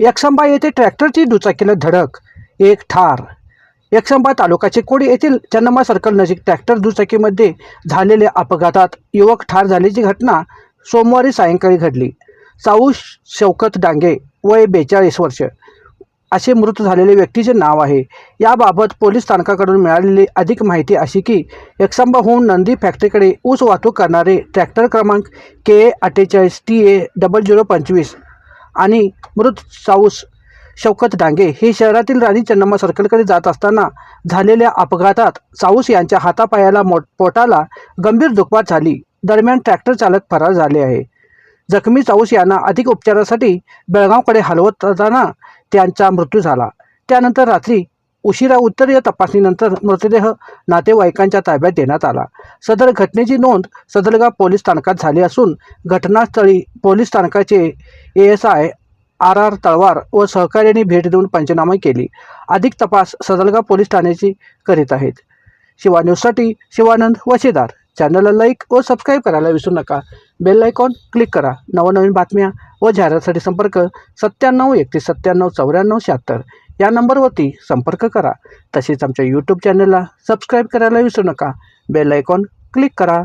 एकसंबा येथे ट्रॅक्टरची दुचाकीला धडक. एक ठार. एकसंबा तालुका चिकोडी येथील चन्नम्मा सर्कल नजीक ट्रॅक्टर दुचाकीमध्ये झालेल्या अपघातात युवक ठार झाल्याची घटना सोमवारी सायंकाळी घडली. साऊ शौकत डांगे वय बेचाळीस वर्ष. असे मृत झालेले व्यक्तीचे नाव आहे. याबाबत पोलीस स्थानकाकडून मिळालेली अधिक माहिती अशी की यक्षंबाहून नंदी फॅक्टरीकडे ऊस वाहतूक करणारे ट्रॅक्टर क्रमांक के ए अठ्ठेचाळीस टी ए डबल झिरो पंचवीस आणि मृत साऊस शौकत डांगे हे शहरातील राणी चन्नम्मा सर्कलकडे जात असताना झालेल्या अपघातात साऊस यांच्या हातापायाला मोट पोटाला गंभीर दुखपात झाली. दरम्यान ट्रॅक्टर चालक फरार झाले आहे. जखमी साऊस यांना अधिक उपचारासाठी बेळगावकडे हलवत असताना त्यांचा मृत्यू झाला. त्यानंतर रात्री उशिरा उत्तरीय तपासणीनंतर मृतदेह नातेवाईकांच्या ताब्यात देण्यात आला. सदर घटनेची नोंद सदलगा पोलीस स्थानकात झाली असून घटनास्थळी पोलीस स्थानकाचे A S I R R Talwar व सहकार्याने भेट देऊन पंचनामे केली. अधिक तपास सदलगा पोलीस ठाण्याची करीत आहेत. शिवा न्यूजसाठी शिवानंद वशेदार. चॅनलला लाईक व सबस्क्राईब करायला विसरू नका. बेल आयकॉन क्लिक करा. नवनवीन बातम्या व जाहिरातीसाठी संपर्क सत्त्याण्णव एकतीस सत्त्याण्णव चौऱ्याण्णव शहात्तर. या नंबरवरती संपर्क करा. तसेच आमच्या यूट्यूब चॅनलला सबस्क्राईब करायला विसरू नका. बेल आयकॉन क्लिक करा.